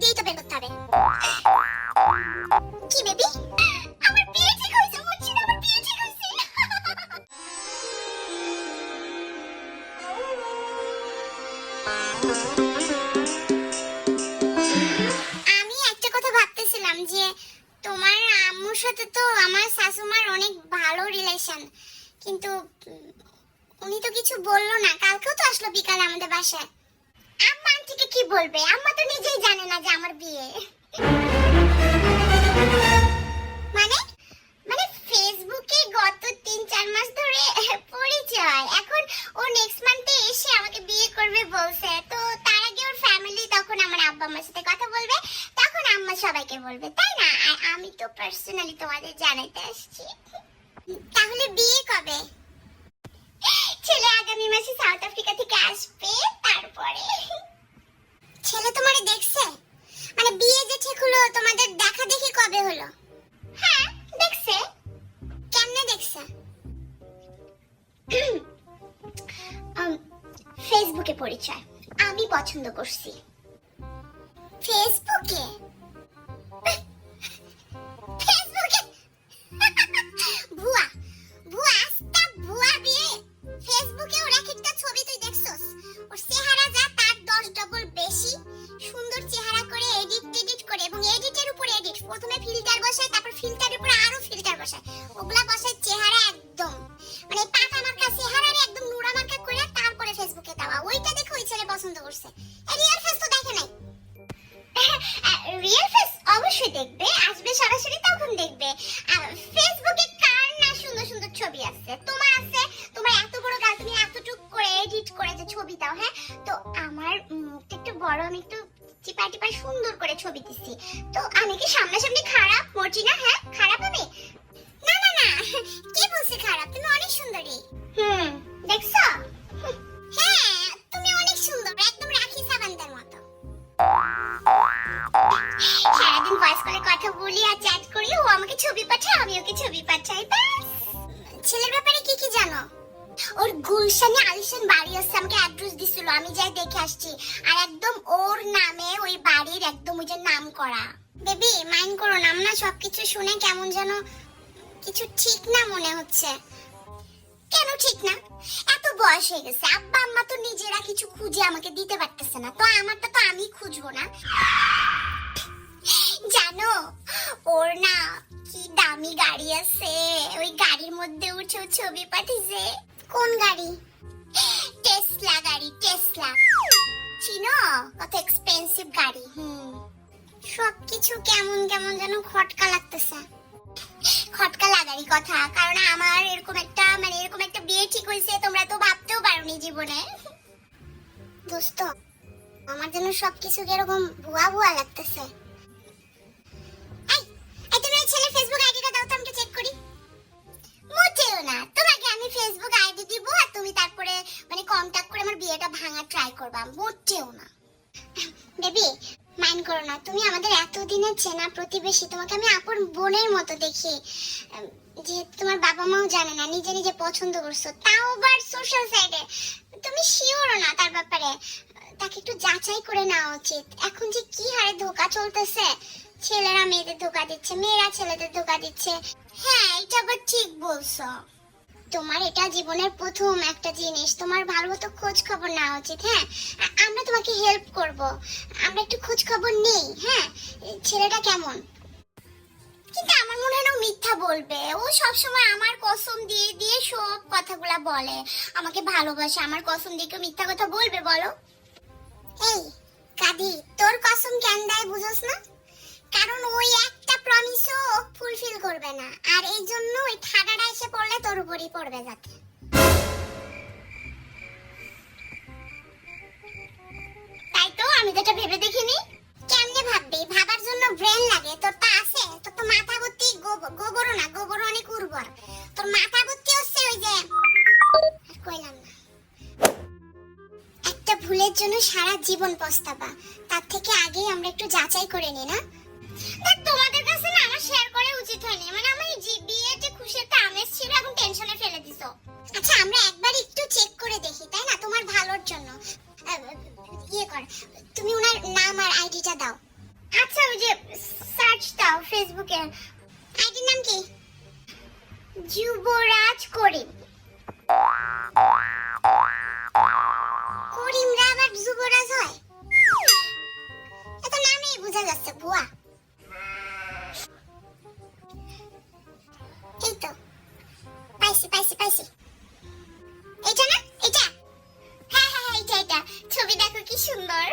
দিয়েই বের করতে হবে। কি বেবি? আমি একটা কথা ভাবতেছিলাম যে, তোমার আম্মুর সাথে তো আমার শাশুমার অনেক ভালো রিলেশন কিন্তু উনি তো কিছু বলল না। কালকেও তো আসলো বিকালে আমাদের বাসায়। আম্মা আন্টিকে কি বলবে? আম্মা তো নিজেই জানে না যে আমার বিয়ে। মানে মানে ফেসবুকে গত তিন, চার মাস ধরে পরিচয়। এখন ও নেক্সট মান্থে এসে আমাকে বিয়ে করবে বলছে। তো তার আগে ওর ফ্যামিলি তখন আমার আব্বা, আম্মার সাথে কথা বলবে। তখন আম্মা সবাইকে বলবে, তাই না? আর আমি তো পার্সোনালি তোমাদের জানাইতে আসছি। তাহলে বিয়ে কবে? ছেলে আগামী মাসে সাউথ আফ্রিকা থেকে আসবে তারপরে। ছেলে তোমারে দেখছে? মানে বিয়ে যে ঠিক হলো তোমাদের দেখা দেখি কবে হলো? হ্যাঁ দেখছে। কেমনে দেখছে? ফেসবুকে পরিচয়। আমি পছন্দ করছি। ফেসবুকে ফেসবুকে চিপা টিপা সুন্দর করে ছবি দিচ্ছি। তো আমি কি সামনাসামনি খারাপ? মর্জিনা হ্যাঁ? খারাপ আমি? না না না। কে বলছে খারাপ? তুমি অনেক সুন্দরী। হুম, দেখছ? হ্যাঁ কথা বলি চ্যাট করি। ও আমাকে ছবি পাঠায়, আমি ওকে ছবি পাঠাই, ব্যাস। ছেলের ব্যাপারে কি কি জানো? ওর গুলশানে আলিশান বাড়ি আছে, আমাকে দিছিল আমি যাই দেখে আসছি। আর একদম ওর নামে, ওই বাড়ির একদম ওই যে নাম করা। বেবি মাইন্ড করো না সবকিছু শুনে কেমন যেন কিছু ঠিক না মনে হচ্ছে। কেন ঠিক না? এত বয়স হয়ে গেছে, আব্বা আম্মা তো নিজেরা কিছু খুঁজে আমাকে দিতে পারতেছে না, তো আমারটা তো আমি খুঁজবো না। জানো, ওর না কি দামি গাড়ি আছে, ওই গাড়ির মধ্যে উঠে ছবি পাঠিয়েছে। কোন গাড়ি? টেসলা গাড়ি টেসলা চিনো? কত এক্সপেন্সিভ গাড়ি। হুম। সবকিছু কেমন কেমন যেন খটকা লাগতেছে। খটকা লাগারই কথা, কারণ আমার এরকম একটা মানে এরকম একটা বিয়ে ঠিক হয়েছে, তোমরা তো ভাবতেও পারোনি জীবনে। দোস্ত, আমার জন্য সবকিছু কীরকম ভুয়া ভুয়া লাগতেছে। তুমি আমাদের এতদিনের চেনা প্রতিবেশী, তোমাকে আমি আপন বোনের মতো দেখি। যেহেতু তোমার বাবা মাও জানে না, নিজে নিজে পছন্দ করছ, তাও আবার সোশ্যাল সাইডে তুমি শিওরও না তার ব্যাপারে। তাকে একটু যাচাই করে নেওয়া উচিত। এখন যে কি হারে ধোকা চলতেছে, ছেলেরা মেয়েদের ধোকা দিচ্ছে, মেয়েরা ছেলেদের ধোকা দিচ্ছে। হ্যাঁ এটা আবার ঠিক বলছো। তোমার এটা জীবনের প্রথম একটা জিনিস। তোমার ভালো মতো খোঁজ খবর নেওয়া উচিত হ্যাঁ? আমরা তোমাকে হেল্প করব। আমরা একটু খোঁজ খবর নেই হ্যাঁ? ছেলেটা কেমন? কিন্তু আমার মনে হয় মিথ্যা বলবে। ও সব সময় আমার কসম দিয়ে দিয়ে সব কথাগুলা বলে। আমাকে ভালোবাসে, আমার কসম দিয়ে কেউ মিথ্যা কথা বলবে, বলো? এই, কাদি, তোর কসম কেন দেয় বুঝোস না? কারণ ওই একটা প্রমিসও ফুলফিল করবে না। আর এই জন্য ওই তোর উপরই পড়বে যাতে। তাই তো আমি যেটা ভেবে দেখিনি। কেমনে ভাববি? ভাবার জন্য ব্রেন লাগে। তোর তো আছে? তোর তো মাথা গোব- গোবরও না গোবর অনেক উর্বর। তোর মাথা ভর্তি হচ্ছে ওই যে কইলাম না। একটা ভুলের জন্য সারা জীবন পস্তাবা। তার থেকে আগেই আমরা একটু যাচাই করে নি, না? তোমাদের কাছে না আমার শেয়ার করা উচিত হয়নি। মানে খুশি একটা এখন টেনশনে ফেলে দিছো। আচ্ছা আমরা সুন্দর।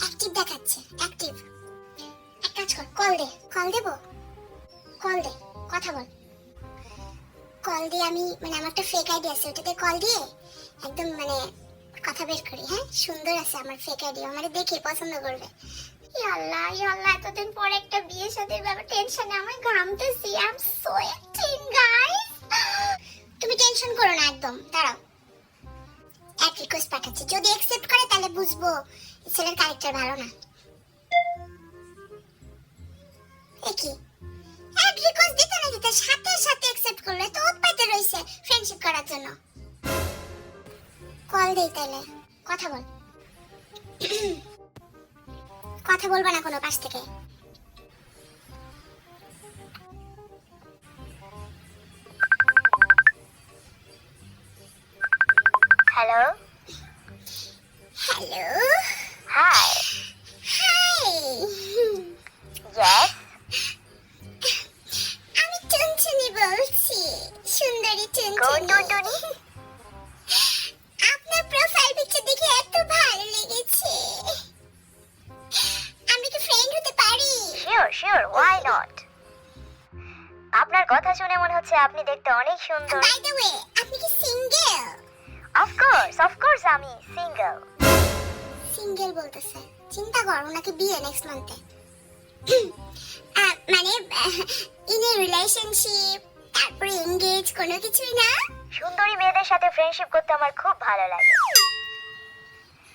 অ্যাক্টিভ দেখাচ্ছে অ্যাক্টিভ এক কাজ কর কল দে কল দেবো? কল দে, কথা বল। কল দিয়ে আমি মানে আমার একটা ফেক আছে, ওটাতে কল দিয়ে একদম মানে কথা বের করি হ্যাঁ? সুন্দর আছে আমার ফেক আইডি আমার দেখে পছন্দ করবে। আল্লাহ আল্লাহ, এতদিন পরে একটা বিয়ে সাথে ব্যাপার টেনশনে আমি ঘামতেছি আই এম সোয়েটিং গাইস তুমি টেনশন করো না, একদম, দাঁড়াও। এক রিকোয়েস্ট পাঠাচ্ছি। যদি অ্যাকসেপ্ট করে, তাহলে বুঝব ছেলের ক্যারেক্টার ভালো না। কি? এক রিকোয়েস্ট দিতে না দিতে সাথে সাথে অ্যাকসেপ্ট করলে তো ওত পাইতে রইছে ফ্রেন্ডশিপ করার জন্য। কল দেই তাহলে কথা বল। কথা বলবা না কোনো পাশ থেকে। Hello hello hi hi yes আমি টুনটুনি বলছি সুন্দরী টুনটুনি? আপনার প্রোফাইল পিকচার দেখে এত ভালো লেগেছে। আমি কি ফ্রেন্ড হতে পারি? শিওর শিওর ওয়াই নট আপনার কথা শুনে মনে হচ্ছে আপনি দেখতে অনেক সুন্দর। বাই দ্য ওয়ে আপনি কি single of course of course আমি সিঙ্গেল সিঙ্গেল বলতেছে। চিন্তা কর ওনাকে বিয়ে নেক্সট মান্থে মানে ইন রিলেশনশিপ তারপরে এঙ্গেজ কোনো কিছুই না? সুন্দরী মেয়েদের সাথে ফ্রেন্ডশিপ করতে আমার খুব ভালো লাগে।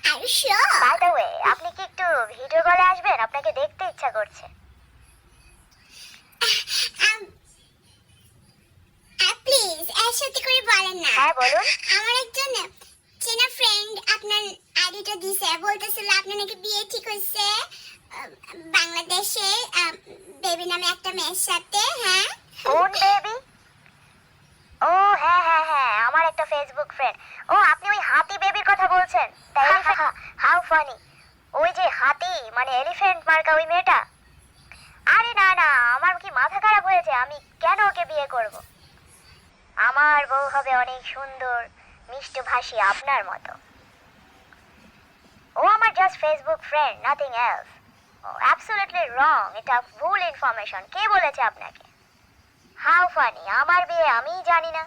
আর শিওর বাই দ্য ওয়ে আপনি কি একটু ভিডিও কলে আসবেন? আপনাকে দেখতে ইচ্ছা করছে। প্লিজ সত্যি করে বলেন না। হ্যাঁ বলুন। আমার একজন চেনা ফ্রেন্ড আপনার আইডিটা দিছে বলতেছিল আপনার নাকি বিয়ে ঠিক হয়েছে বাংলাদেশে বেবি নামে একটা মেয়ের সাথে হ্যাঁ? কোন বেবি ও হ্যাঁ হ্যাঁ হ্যাঁ আমার একটা ফেসবুক ফ্রেন্ড ও আপনি ওই হাতি বেবির কথা বলছেন? তাই হাউ ফানি ওই যে হাতি মানে এলিফ্যান্ট মার্কা ওই মেয়েটা? আরে না না আমার কি মাথা খারাপ হয়েছে? আমি কেন ওকে বিয়ে করব? আমার বউ হবে অনেক সুন্দর। মিষ্টভাষী আপনার মতো। ও আমার just facebook friend nothing else ও অ্যাবসলিউটলি রং এটা ভুল ইনফরমেশন কে বলেছে আপনাকে? হাউ ফানি আমার বিয়ে আমিই জানি না।